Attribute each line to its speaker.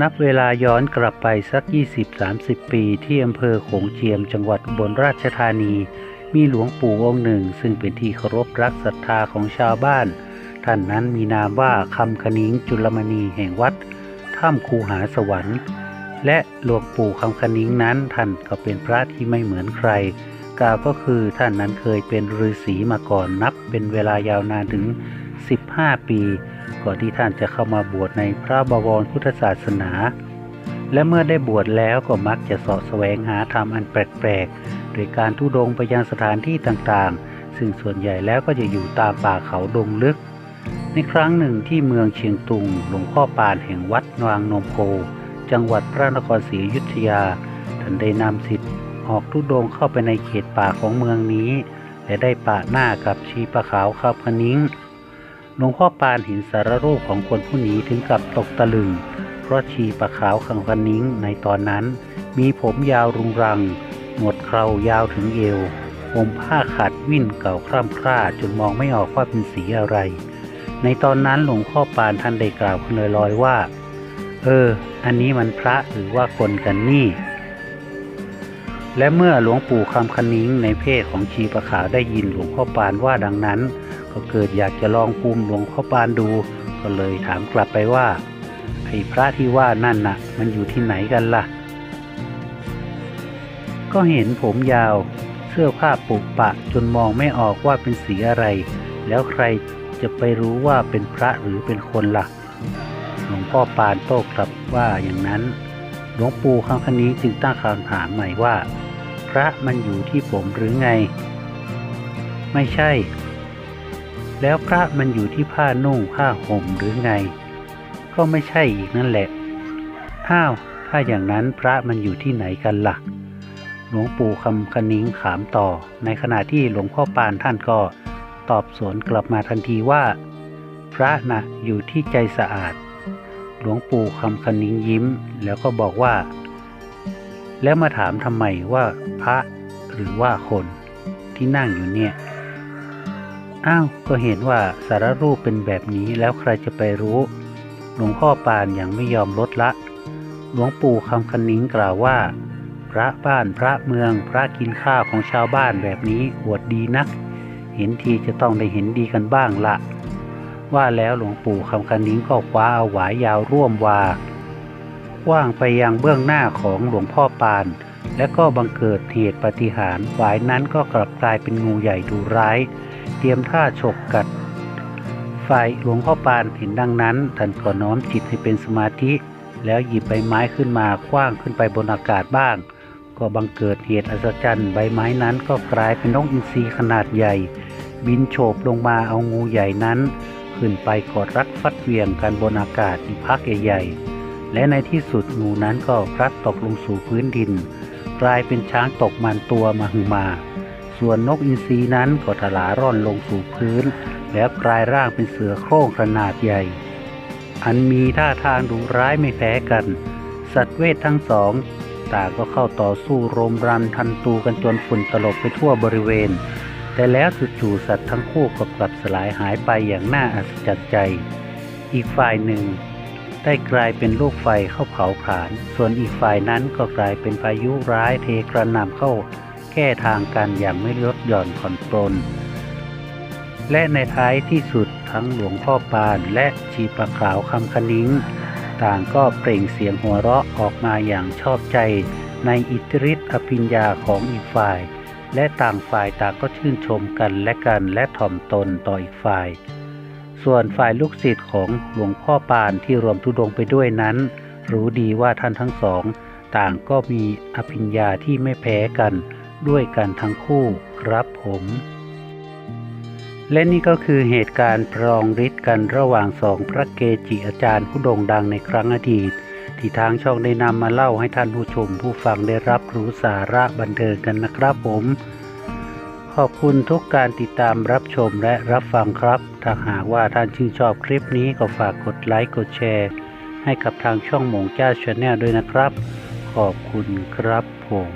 Speaker 1: นับเวลาย้อนกลับไปสัก 20-30 ปี ที่อำเภอโขงเจียมจังหวัดอุบนราชธานี มีหลวงปู่องค์หนึ่ง ซึ่งเป็นที่เคารพรักศรัทธาของชาวบ้าน ท่านนั้นมีนามว่าคำคณิงจุลมณีแห่งวัดถ้ำคูหาสวรรค์ และหลวงปู่คำคณิงนั้นท่านก็เป็นพระที่ไม่เหมือนใคร กล่าวก็คือท่านนั้นเคยเป็นฤาษีมาก่อนนับเป็นเวลายาวนานถึง 15 ปี ก่อนที่ท่านจะเข้ามาบวชในพระบวรพุทธศาสนา และเมื่อได้บวชแล้วก็มักจะเสาะแสวงหาธรรมอันแปลกๆโดยการทุดงไปยังสถานที่ต่างๆ ซึ่งส่วนใหญ่แล้วก็จะอยู่ตามป่าเขาดงลึก ในครั้งหนึ่งที่เมืองเชียงตุงหลวงพ่อปานแห่งวัดนางนมโกจังหวัดพระนครศรีอยุธยาท่านได้นำสิทธิ์ออกทุดงเข้าไปในเขตป่าของเมืองนี้ และได้ปะหน้ากับชีปะขาวขับคนิ้ง หลวงพ่อปานเห็นสารรูปของคนผู้นี้ถึงกับตกตะลึง เพราะชีปะขาวขังคนิ้งในตอนนั้น มีผมยาวรุงรัง หนวดเครายาวถึงเอวห่มผ้าขาดวิ่นเก่าคร่ำคร่าจนมองไม่ออกว่าเป็นสีอะไร ในตอนนั้นหลวงพ่อปานท่านได้กล่าวขึ้นลอยๆว่า เออ อันนี้มันพระหรือว่าคนกันนี่และเมื่อหลวงปู่คำคนิ้งในเพศของชีปะขาวได้ยินหลวงพ่อปานว่าดังนั้น ก็เกิดอยากจะลองภูมิหลวงพ่อปานดู ก็เลยถามกลับไปว่าไอ้พระที่ว่านั่นน่ะ มันอยู่ที่ไหนกันล่ะ ก็เห็นผมยาว เสื้อผ้าปุกปะจนมองไม่ออกว่าเป็นสีอะไร แล้วใครจะไปรู้ว่าเป็นพระหรือเป็นคนล่ะ หลวงพ่อปานโต้กลับว่าอย่างนั้น หลวงปู่คำคนี้จึงตั้งคำถามใหม่ว่า พระมันอยู่ที่ผมหรือไง ไม่ใช่ แล้วพระมันอยู่ที่ผ้านุ่งผ้าห่มหรือไง ก็ไม่ใช่อีกนั่นแหละ อ้าว ถ้าอย่างนั้นพระมันอยู่ที่ไหนกันละ่ะ หลวงปู่คำคณิงถามต่อ ในขณะที่หลวงพ่อปานท่านก็ตอบสวนกลับมาทันทีว่า พระนะอยู่ที่ใจสะอาด หลวงปู่คำคณิงยิ้ม แล้วก็บอกว่า แล้วมาถามทำไมว่าพระหรือว่าคนที่นั่งอยู่เนี่ย อ้าวก็เห็นว่าสารรูปเป็นแบบนี้แล้วใครจะไปรู้ หลวงพ่อปานยังไม่ยอมลดละ หลวงปู่คำคณิ้งกล่าวว่า พระบ้านพระเมืองพระกินข้าวของชาวบ้านแบบนี้อวดดีนัก เห็นทีจะต้องได้เห็นดีกันบ้างละ ว่าแล้วหลวงปู่คำคณิ้งก็คว้าเอาหวายยาวร่วมวาว่างไปยังเบื้องหน้าของหลวงพ่อปาน และก็บังเกิดเหตุปาฏิหารย์หวายนั้นก็กลับกลายเป็นงูใหญ่ดูร้าย เตรียมท่าฉกกัด ฝ่ายหลวงพ่อปานเห็นดังนั้นท่านก็น้อมจิตให้เป็นสมาธิ แล้วหยิบใบไม้ขึ้นมาคว้างขึ้นไปบนอากาศบ้าง ก็บังเกิดเหตุอัศจรรย์ใบไม้นั้นก็กลายเป็นนกอินทรีขนาดใหญ่ บินโฉบลงมาเอางูใหญ่นั้น ขึ้นไปกอดรัดฟัดเวียงกันบนอากาศอีกพักใหญ่ๆและในที่สุดงูนั้นก็พลัดตกลงสู่พื้นดิน กลายเป็นช้างตกมันตัวมาหึมา ส่วนนกอินทรีนั้นก็ถลาร่อนลงสู่พื้น แล้วกลายร่างเป็นเสือโคร่งขนาดใหญ่ อันมีท่าทางดุร้ายไม่แพ้กัน สัตว์เวททั้งสองต่างก็เข้าต่อสู้รมรันทันตูกันจนฝุ่นตลบไปทั่วบริเวณ แต่แล้วจู่ๆสัตว์ทั้งคู่ก็กลับสลายหายไปอย่างน่าอัศจรรย์ใจ อีกฝ่ายหนึ่งได้กลายเป็นลูกไฟเข้าเผาผลาญ ส่วนอีกฝ่ายนั้นก็กลายเป็นพายุร้ายเทกระหน่ำเข้า แก้ทางกันอย่างไม่ลดหย่อนผ่อนปรนและในท้ายที่สุดทั้งหลวงพ่อปานและชีประขาวคำคนิ้ง ต่างก็เปล่งเสียงหัวเราะออกมาอย่างชอบใจในอิทธิฤทธิอภิญญาของอีกฝ่าย และต่างฝ่ายต่างก็ชื่นชมกันและกันและถ่อมตนต่ออีกฝ่าย ส่วนฝ่ายลูกศิษย์ของหลวงพ่อปานที่รวมทุดงไปด้วยนั้น รู้ดีว่าท่านทั้งสอง ต่างก็มีอภิญญาที่ไม่แพ้กัน ด้วยกันทั้งคู่ครับผม และนี่ก็คือเหตุการณ์ปรองฤทธิ์กันระหว่างสองพระเกจิอาจารย์ผู้โด่งดังในครั้งอดีต ที่ทางช่องได้นำมาเล่าให้ท่านผู้ชมผู้ฟังได้รับรู้สาระบันเทิงกันนะครับผมขอบคุณทุกการติดตามรับชมและรับฟังครับ ถ้าหากว่าท่านชื่นชอบคลิปนี้ก็ฝากกดไลค์กดแชร์ ให้กับทางช่องหมงจ้าชาแนลด้วยนะครับ ขอบคุณครับผม